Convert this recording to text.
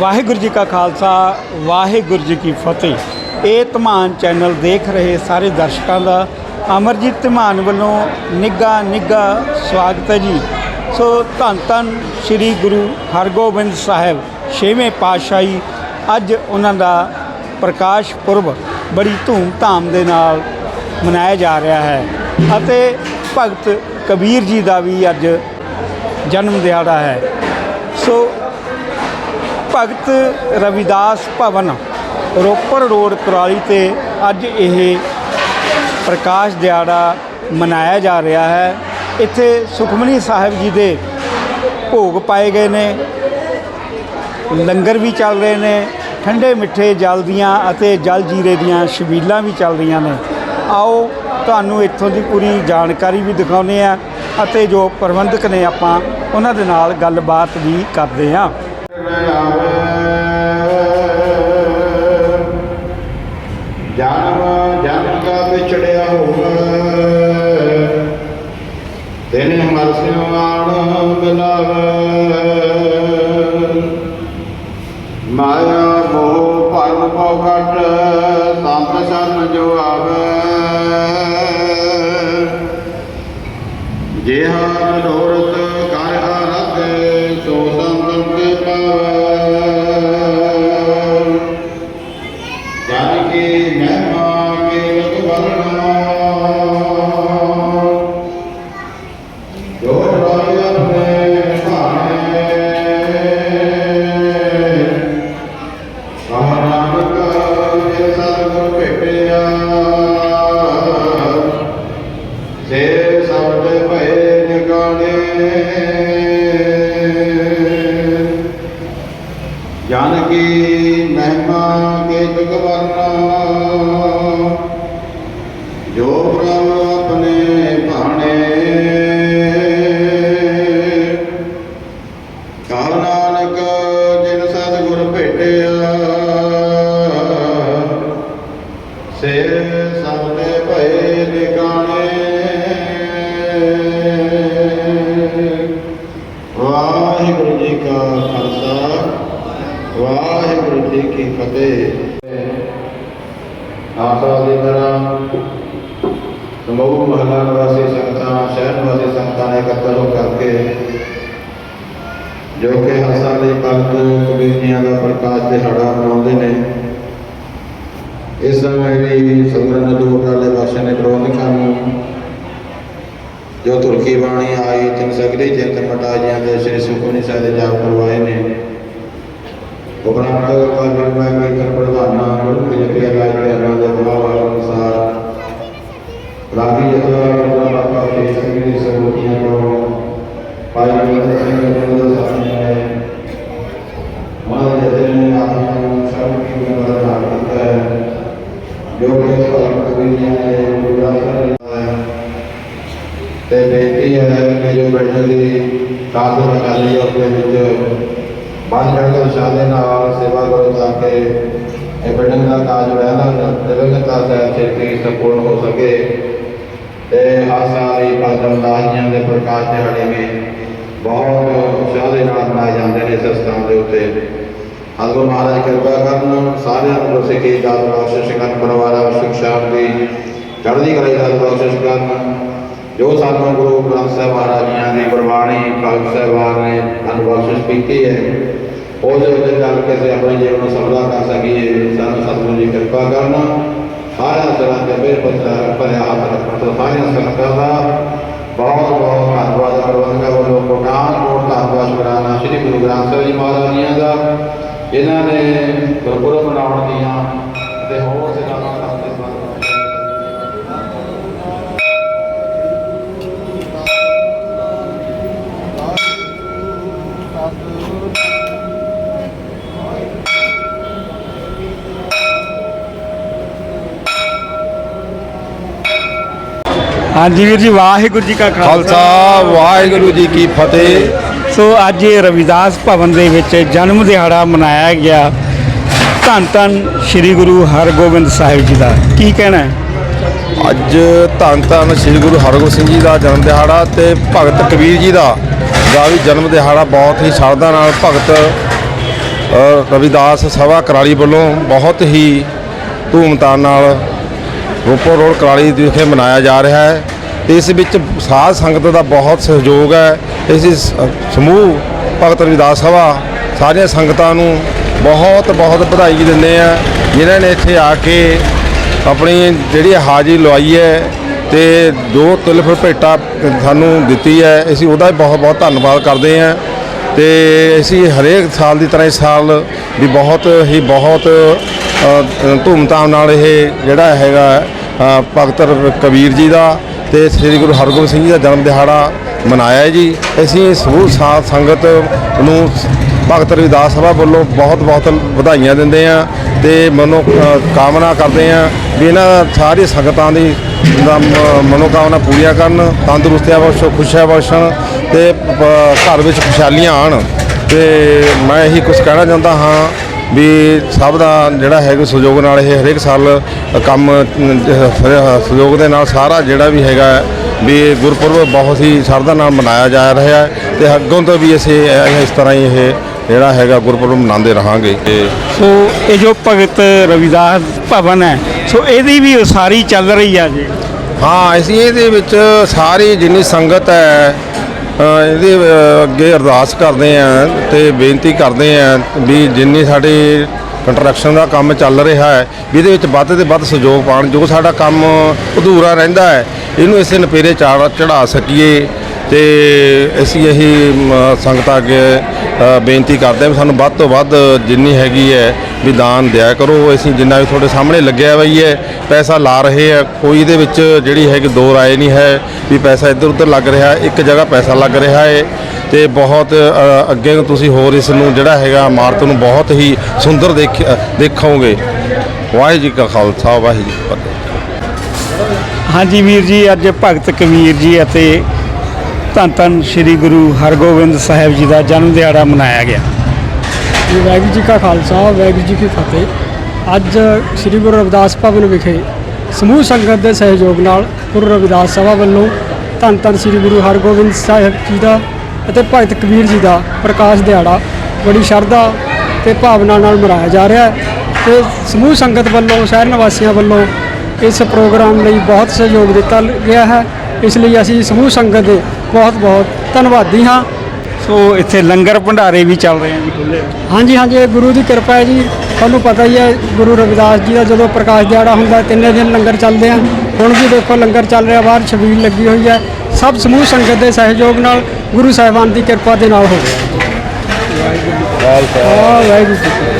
ਵਾਹਿਗੁਰੂ ਜੀ ਕਾ ਖਾਲਸਾ, ਵਾਹਿਗੁਰੂ ਜੀ ਕੀ ਫਤਿਹ। ਇਹ ਧਮਾਨ ਚੈਨਲ ਦੇਖ ਰਹੇ ਸਾਰੇ ਦਰਸ਼ਕਾਂ ਦਾ ਅਮਰਜੀਤ ਧਮਾਨ ਵੱਲੋਂ ਨਿੱਘਾ ਨਿੱਘਾ ਸਵਾਗਤ ਹੈ ਜੀ। ਸੋ ਧੰਨ ਧੰਨ ਸ੍ਰੀ ਗੁਰੂ ਹਰਗੋਬਿੰਦ ਸਾਹਿਬ ਛੇਵੇਂ ਪਾਤਸ਼ਾਹੀ, ਅੱਜ ਉਹਨਾਂ ਦਾ ਪ੍ਰਕਾਸ਼ ਪੁਰਬ ਬੜੀ ਧੂਮ-ਧਾਮ ਦੇ ਨਾਲ ਮਨਾਇਆ ਜਾ ਰਿਹਾ ਹੈ। ਅਤੇ ਭਗਤ ਕਬੀਰ ਜੀ ਦਾ ਵੀ ਅੱਜ ਜਨਮ ਦਿਹਾੜਾ ਹੈ। ਸੋ ਭਗਤ ਰਵਿਦਾਸ ਭਵਨ, ਰੋਪੜ ਰੋਡ ਕੁਰਾਲੀ ਤੇ ਅੱਜ ਇਹ ਪ੍ਰਕਾਸ਼ ਦਿਹਾੜਾ ਮਨਾਇਆ ਜਾ ਰਿਹਾ ਹੈ। ਇੱਥੇ ਸੁਖਮਨੀ ਸਾਹਿਬ ਜੀ ਦੇ ਭੋਗ ਪਾਏ ਗਏ ਨੇ, ਲੰਗਰ ਵੀ ਚੱਲ ਰਹੇ ਨੇ, ਠੰਡੇ ਮਿੱਠੇ ਜਲ ਦੀਆਂ ਅਤੇ ਜਲ ਜੀਰੇ ਦੀਆਂ ਛਬੀਲਾਂ ਵੀ ਚੱਲ ਰਹੀਆਂ ਨੇ। ਆਓ ਤੁਹਾਨੂੰ ਇੱਥੋਂ ਦੀ ਪੂਰੀ ਜਾਣਕਾਰੀ ਵੀ ਦਿਖਾਉਂਦੇ ਆ ਅਤੇ ਜੋ ਪ੍ਰਬੰਧਕ ਨੇ ਆਪਾਂ ਉਹਨਾਂ ਦੇ ਨਾਲ ਗੱਲਬਾਤ ਵੀ ਕਰਦੇ ਹਾਂ। ਕਾ ਹੋਵੇ। ਦਿਨ ਮਰਸਿਓ ਆਣ ਮਿਲਾਵੇ। ਮਾਇਆ ਮੋਹ ਭਰਮ ਪਉ ਘਟ, ਸੰਤ ਸਰਨ ਜੋ ਆਵੇ। ਜਿਹਾ ਮਨੋਰਥ ਕਰ ਆਰਧੇ ਸੋ ਸੰਤਨ ਕੇ ਪਾਵੇ। ਕੀ ਮਹਿਮਾ ਕੇ ਜਗ ਵਰਨਾ ਜੋ ਪ੍ਰਭ ਆਪਣੇ ਭਾਣੇ। ਕਹ ਨਾਨਕ ਜਿਨ ਸਤਿਗੁਰ ਭੇਟਿਆ ਵਾਹਿਗੁਰੂ ਜੀ ਕੀ ਫਤਿਹ। ਆਸਾ ਦੀ ਤਰ੍ਹਾਂ ਸਮੂਹ ਮਹਲਾ ਨਿਵਾਸੀ ਸੰਗਤਾਂ, ਸ਼ਹਿਰ ਨਿਵਾਸੀ ਸੰਗਤਾਂ ਨੇ ਇਕੱਤਰ ਹੋ ਕਰਕੇ ਜੋ ਕਿ ਹਰ ਸਾਲ ਭਗਤ ਕਬੀਰ ਦਾ ਪ੍ਰਕਾਸ਼ ਦਿਹਾੜਾ ਬਣਾਉਂਦੇ ਨੇ, ਇਸ ਸਮੇਂ ਵੀ ਸੰਗਰਨ ਦੋ ਟਾਲੇ ਵਾਸੀਆਂ ਨੇ ਪ੍ਰਬੰਧਕਾਂ ਨੂੰ ਜੋ ਤੁਰਕੀ ਬਾਣੀ ਆਈ, ਤਿੰਨ ਸਗਲੇ ਚਿੰਤ ਮਟਾ ਦੇ ਸ੍ਰੀ ਸੁਖਮਨੀ ਸਾਹਿਬ ਦੇ ਜਾਪ ਕਰਵਾਏ ਨੇ। ਉਪਰੰਤ ਕਾਰਜ ਮੈਂ ਮੈਂ ਕਰ ਪ੍ਰਧਾਨਾ ਗੁਰੂ ਜੀ ਕੇ ਰਾਜ ਦੇ ਅਨਾਂ ਦੇ ਭਾਵ ਅਨੁਸਾਰ ਰਾਗੀ ਜਥਾ ਗੁਰੂ ਬਾਬਾ ਜੀ ਸੰਗਰੀ ਸਰੂਪੀਆਂ ਤੋਂ ਪਾਈ ਮਦਦ ਸਿੰਘ ਜੀ ਦਾ ਸਾਹਮਣੇ ਉਹਨਾਂ ਦੇ ਜਥੇ ਨੇ ਆਪ ਨੂੰ ਸਭ ਕੀ ਮਦਦ ਨਾਲ ਕੀਤਾ ਹੈ। ਜੋ ਕਿ ਭਗਤ ਕਬੀਰ ਜੀ ਨੇ ਪੂਰਾ ਕਰ ਹੈ। ਤੇ ਬੇਨਤੀ ਹੈ ਕਿ ਜੋ ਬੈਠਣ ਦੀ ਕਾਦਰ ਅਕਾਲੀ ਆਪਣੇ ਵਿੱਚ ਬੰਦ ਜਗਤ ਸ਼ਾਦੇ ਨਾਲ ਸੇਵਾ ਕਰੋ ਤਾਂ ਕਿ ਇਹ ਬਿਲਡਿੰਗ ਦਾ ਕਾਜ ਜਿਹੜਾ ਹੈ ਨਾ ਦਿਵਗਤਾ ਸਾਹਿਬ ਛੇਤੀ ਸੰਪੂਰਨ ਹੋ ਸਕੇ ਤੇ ਹਰ ਸਾਲ ਹੀ ਪਾਦਮ ਦਾਸੀਆਂ ਦੇ ਪ੍ਰਕਾਸ਼ ਦਿਹਾੜੇ ਵੀ ਬਹੁਤ ਸ਼ਾਦੇ ਨਾਲ ਮਨਾਏ ਜਾਂਦੇ ਨੇ ਇਸ ਸਥਾਨ ਦੇ ਉੱਤੇ ਅਗੋ ਮਹਾਰਾਜ ਕਿਰਪਾ ਕਰਨ ਸਾਰਿਆਂ ਨੂੰ ਸਿੱਖੀ ਦਾਤ ਬਖਸ਼ਿਸ਼ ਕਰਨ ਪਰਿਵਾਰਾਂ ਨੂੰ ਸੁਖ ਜੋ ਸਾਨੂੰ ਗੁਰੂ ਗ੍ਰੰਥ ਸਾਹਿਬ ਮਹਾਰਾਜ ਜੀਆਂ ਦੀ ਗੁਰਬਾਣੀ ਖਾਲਸਾ ਸਾਹਿਬਾਨ ਨੇ ਸਾਨੂੰ ਬਖਸ਼ਿਸ਼ ਕੀਤੀ ਹੈ, ਉਹਦੇ ਉੱਤੇ ਚੱਲ ਕੇ ਅਸੀਂ ਆਪਣੇ ਜੀਵਨ ਨੂੰ ਸਫਲਾ ਕਰ ਸਕੀਏ। ਸਾਨੂੰ ਸਤਿਗੁਰੂ ਜੀ ਕਿਰਪਾ ਕਰਨਾ। ਸਾਰਿਆਂ ਸਿਰਾਂ ਤੇ ਮੇਰ ਪੱਤਰ ਭਰਿਆ ਹੱਥ ਤੋਂ ਸਾਰਿਆਂ ਸੰਗਤਾਂ ਦਾ ਬਹੁਤ ਬਹੁਤ ਧੰਨਵਾਦ। ਪ੍ਰਬੰਧਕਾਂ ਵੱਲੋਂ ਕੋਟਾਨ ਕੋਟ ਧੰਨਵਾਦ। ਸ਼ੁਕਰਾਨਾ। ਸ੍ਰੀ ਗੁਰੂ ਗ੍ਰੰਥ ਸਾਹਿਬ ਜੀ ਮਹਾਰਾਜ ਜੀਆਂ ਦਾ। ਇਹਨਾਂ ਨੇ ਗੁਰਪੁਰਬ ਮਨਾਉਣ ਦੀਆਂ ਤੇ ਹੋਰ ਸੇਵਾਵਾਂ ਕਰਦੇ ਸਨ ਹਾਂਜੀ ਵੀਰ ਜੀ ਵਾਹਿਗੁਰੂ ਜੀ ਕਾ ਖਾਲਸਾ। ਵਾਹਿਗੁਰੂ ਜੀ ਕੀ ਫਤਿਹ। ਸੋ ਅੱਜ ਇਹ ਰਵਿਦਾਸ ਭਵਨ ਦੇ ਵਿੱਚ ਜਨਮ ਦਿਹਾੜਾ ਮਨਾਇਆ ਗਿਆ। ਧੰਨ ਧੰਨ ਸ੍ਰੀ ਗੁਰੂ ਹਰਗੋਬਿੰਦ ਸਾਹਿਬ ਜੀ ਦਾ। ਕੀ ਕਹਿਣਾ ਹੈ? ਅੱਜ ਧੰਨ ਧੰਨ ਸ੍ਰੀ ਗੁਰੂ ਹਰਗੋਬਿੰਦ ਸਿੰਘ ਜੀ ਦਾ ਜਨਮ ਦਿਹਾੜਾ ਤੇ ਭਗਤ ਕਬੀਰ ਜੀ ਦਾ ਦਾ ਵੀ ਜਨਮ ਦਿਹਾੜਾ ਬਹੁਤ ਹੀ ਸ਼ਰਧਾ ਨਾਲ ਭਗਤ ਰਵਿਦਾਸ ਸਭਾ ਕਰਾਲੀ ਵੱਲੋਂ ਬਹੁਤ ਹੀ ਧੂਮਧਾਮ ਨਾਲ ਰੋਪੜ ਰੋਡ ਕਰਾਲੀ ਵਿਖੇ ਮਨਾਇਆ ਜਾ ਰਿਹਾ ਹੈ। ਇਸ ਵਿੱਚ ਸਾਧ ਸੰਗਤ ਦਾ ਬਹੁਤ ਸਹਿਯੋਗ ਹੈ। ਇਸ ਸਮੂਹ ਭਗਤ ਰਵਿਦਾਸ ਸਭਾ ਸਾਰੀਆਂ ਸੰਗਤਾਂ ਨੂੰ ਬਹੁਤ ਬਹੁਤ ਵਧਾਈ ਦਿੰਦੇ ਆ। ਜਿਨ੍ਹਾਂ ਨੇ ਇੱਥੇ ਆ ਕੇ ਆਪਣੀ ਜਿਹੜੀ ਹਾਜ਼ਰੀ ਲਵਾਈ ਹੈ ਤੇ ਜੋ ਤਿਲਫ ਭੇਟਾ ਸਾਨੂੰ ਦਿੱਤੀ ਹੈ। ਅਸੀਂ ਉਹਦਾ ਬਹੁਤ ਬਹੁਤ ਧੰਨਵਾਦ ਕਰਦੇ ਹਾਂ। ਤੇ ਅਸੀਂ ਹਰੇਕ ਸਾਲ ਦੀ ਤਰ੍ਹਾਂ ਇਸ ਸਾਲ ਵੀ ਬਹੁਤ ਹੀ ਬਹੁਤ ਧੂਮਧਾਮ ਨਾਲ ਇਹ ਜਿਹੜਾ ਹੈਗਾ ਭਗਤ ਕਬੀਰ ਜੀ ਦਾ ਤੇ ਸ੍ਰੀ ਗੁਰੂ ਹਰਗੋਬਿੰਦ ਸਿੰਘ ਜੀ ਦਾ ਜਨਮ ਦਿਹਾੜਾ ਮਨਾਇਆ ਜੀ। ਅਸੀਂ ਸਮੂਹ ਸਾਧ ਸੰਗਤ ਨੂੰ ਭਗਤ ਰਵਿਦਾਸ ਸਭਾ ਵੱਲੋਂ ਬਹੁਤ ਬਹੁਤ ਵਧਾਈਆਂ ਦਿੰਦੇ ਆ ਤੇ ਮਨੋ ਕਾਮਨਾ ਕਰਦੇ ਆ ਵੀ ਇਹਨਾਂ ਸਾਰੀ ਸੰਗਤਾਂ ਦੀ ਮਨੋਕਾਮਨਾ ਪੂਰੀਆਂ ਕਰਨ, ਤੰਦਰੁਸਤੀਆਂ ਬਖਸ਼ੋ, ਖੁਸ਼ੀਆਂ ਬਖਸ਼ਣ ਤੇ ਘਰ ਵਿੱਚ ਖੁਸ਼ਹਾਲੀਆਂ ਆਣ ਤੇ ਮੈਂ ਇਹੀ ਕੁਝ ਕਹਿਣਾ ਚਾਹੁੰਦਾ ਹਾਂ ਵੀ ਸਭ ਦਾ ਜਿਹੜਾ ਹੈਗਾ ਸਹਿਯੋਗ ਨਾਲ ਇਹ ਹਰੇਕ ਸਾਲ ਕੰਮ ਸਹਿਯੋਗ ਦੇ ਨਾਲ ਸਾਰਾ ਜਿਹੜਾ ਵੀ ਹੈਗਾ ਵੀ ਗੁਰਪੁਰਬ ਬਹੁਤ ਹੀ ਸ਼ਰਧਾ ਨਾਲ ਮਨਾਇਆ ਜਾ ਰਿਹਾ ਹੈ ਤੇ ਅੱਗੋਂ ਤੋਂ ਵੀ ਅਸੀਂ ਇਸ ਤਰ੍ਹਾਂ ਹੀ ਇਹ ਜਿਹੜਾ ਹੈਗਾ ਗੁਰਪੁਰਬ ਮਨਾਉਂਦੇ ਰਹਾਂਗੇ। ਤੇ ਸੋ ਇਹ ਜੋ ਭਗਤ ਰਵਿਦਾਸ ਭਵਨ ਹੈ ਸੋ ਇਹਦੀ ਵੀ ਉਸਾਰੀ ਚੱਲ ਰਹੀ ਆ ਜੀ? ਹਾਂ ਅਸੀਂ ਇਹਦੇ ਵਿੱਚ ਸਾਰੀ ਜਿੰਨੀ ਸੰਗਤ ਹੈ ਇਹਦੇ ਅੱਗੇ ਅਰਦਾਸ ਕਰਦੇ ਆ ਤੇ ਬੇਨਤੀ ਕਰਦੇ ਆ ਵੀ ਜਿੰਨੀ ਸਾਡੀ ਕੰਟਰੈਕਸ਼ਨ ਦਾ ਕੰਮ ਚੱਲ ਰਿਹਾ ਹੈ ਇਹਦੇ ਵਿੱਚ ਵੱਧ ਤੇ ਵੱਧ ਸਹਿਯੋਗ ਪਾਉਣ, ਜੋ ਸਾਡਾ ਕੰਮ ਅਧੂਰਾ ਰਹਿੰਦਾ ਹੈ, ਇਹਨੂੰ ਇਸੇ ਨਪੇਰੇ ਚਾੜ ਚੜਾ ਸਕੀਏ। ਤੇ ਅਸੀਂ ਇਹੀ ਸੰਗਤਾਂ ਅੱਗੇ ਬੇਨਤੀ ਕਰਦੇ ਹਾਂ ਵੀ ਸਾਨੂੰ ਵੱਧ ਤੋਂ ਵੱਧ ਜਿੰਨੀ ਹੈਗੀ ਹੈ ਵੀ ਦਾਨ ਦਿਆ ਕਰੋ। ਅਸੀਂ ਜਿੰਨਾ ਵੀ ਤੁਹਾਡੇ ਸਾਹਮਣੇ ਲੱਗਿਆ ਹੋਈ ਹੈ ਪੈਸਾ ਲਾ ਰਹੇ ਆ ਕੋਈ ਇਹਦੇ ਵਿੱਚ ਜਿਹੜੀ ਹੈ ਕਿ ਦੋ ਰਾਏ ਨਹੀਂ ਹੈ ਵੀ ਪੈਸਾ ਇੱਧਰ ਉੱਧਰ ਲੱਗ ਰਿਹਾ, ਇੱਕ ਜਗ੍ਹਾ ਪੈਸਾ ਲੱਗ ਰਿਹਾ ਹੈ। ਤੇ ਬਹੁਤ ਅੱਗੇ ਨੂੰ ਤੁਸੀਂ ਹੋਰ ਇਸ ਨੂੰ ਜਿਹੜਾ ਹੈਗਾ ਇਮਾਰਤ ਨੂੰ ਬਹੁਤ ਹੀ ਸੁੰਦਰ ਦੇਖ ਦੇਖੋਗੇ। ਵਾਹਿਗੁਰੂ ਜੀ ਕਾ ਖਾਲਸਾ, ਵਾਹਿਗੁਰੂ ਜੀ ਕੀ ਫਤਿਹ। ਹਾਂਜੀ ਵੀਰ ਜੀ, ਅੱਜ ਭਗਤ ਕਬੀਰ ਜੀ ਅਤੇ ਧੰਨ ਧੰਨ ਸ੍ਰੀ ਗੁਰੂ ਹਰਗੋਬਿੰਦ ਸਾਹਿਬ ਜੀ ਦਾ ਜਨਮ ਦਿਹਾੜਾ ਮਨਾਇਆ ਗਿਆ। ਜੀ, ਵਾਹਿਗੁਰੂ ਜੀ ਕਾ ਖਾਲਸਾ, ਵਾਹਿਗੁਰੂ ਜੀ ਕੀ ਫਤਿਹ। ਅੱਜ ਸ੍ਰੀ ਗੁਰੂ ਰਵਿਦਾਸ ਭਵਨ ਵਿਖੇ ਸਮੂਹ ਸੰਗਤ ਦੇ ਸਹਿਯੋਗ ਨਾਲ ਗੁਰੂ ਰਵਿਦਾਸ ਸਭਾ ਵੱਲੋਂ ਧੰਨ ਧੰਨ ਸ੍ਰੀ ਗੁਰੂ ਹਰਗੋਬਿੰਦ ਸਾਹਿਬ ਜੀ ਦਾ ਅਤੇ ਭਗਤ ਕਬੀਰ ਜੀ ਦਾ ਪ੍ਰਕਾਸ਼ ਦਿਹਾੜਾ ਬੜੀ ਸ਼ਰਧਾ ਤੇ ਭਾਵਨਾ ਨਾਲ ਮਨਾਇਆ ਜਾ ਰਿਹਾ ਹੈ ਤੇ ਸਮੂਹ ਸੰਗਤ ਵੱਲੋਂ, ਸ਼ਹਿਰ ਨਿਵਾਸੀਆਂ ਵੱਲੋਂ ਇਸ ਪ੍ਰੋਗਰਾਮ ਲਈ ਬਹੁਤ ਸਹਿਯੋਗ ਦਿੱਤਾ ਗਿਆ ਹੈ। ਇਸ ਲਈ ਅਸੀਂ ਸਮੂਹ ਸੰਗਤ ਦੇ ਬਹੁਤ ਬਹੁਤ ਧੰਨਵਾਦੀ ਹਾਂ। ਸੋ ਇੱਥੇ ਲੰਗਰ ਭੰਡਾਰੇ ਵੀ ਚੱਲ ਰਹੇ ਆ ਜੀ ਖੁੱਲੇ ਹਾਂਜੀ ਹਾਂਜੀ ਇਹ ਗੁਰੂ ਦੀ ਕਿਰਪਾ ਹੈ ਜੀ। ਤੁਹਾਨੂੰ ਪਤਾ ਹੀ ਹੈ ਗੁਰੂ ਰਵਿਦਾਸ ਜੀ ਦਾ ਜਦੋਂ ਪ੍ਰਕਾਸ਼ ਦਿਹਾੜਾ ਹੁੰਦਾ ਤਿੰਨੇ ਦਿਨ ਲੰਗਰ ਚੱਲਦੇ ਆ। ਹੁਣ ਵੀ ਦੇਖੋ ਲੰਗਰ ਚੱਲ ਰਿਹਾ ਬਾਹਰ ਛਬੀਲ ਲੱਗੀ ਹੋਈ ਹੈ। ਸਭ ਸਮੂਹ ਸੰਗਤ ਦੇ ਸਹਿਯੋਗ ਨਾਲ ਗੁਰੂ ਸਾਹਿਬਾਨ ਦੀ ਕਿਰਪਾ ਦੇ ਨਾਲ ਹੋ ਰਿਹਾ ਜੀ ਵਾਹਿਗੁਰੂ ਫਤਿਹ।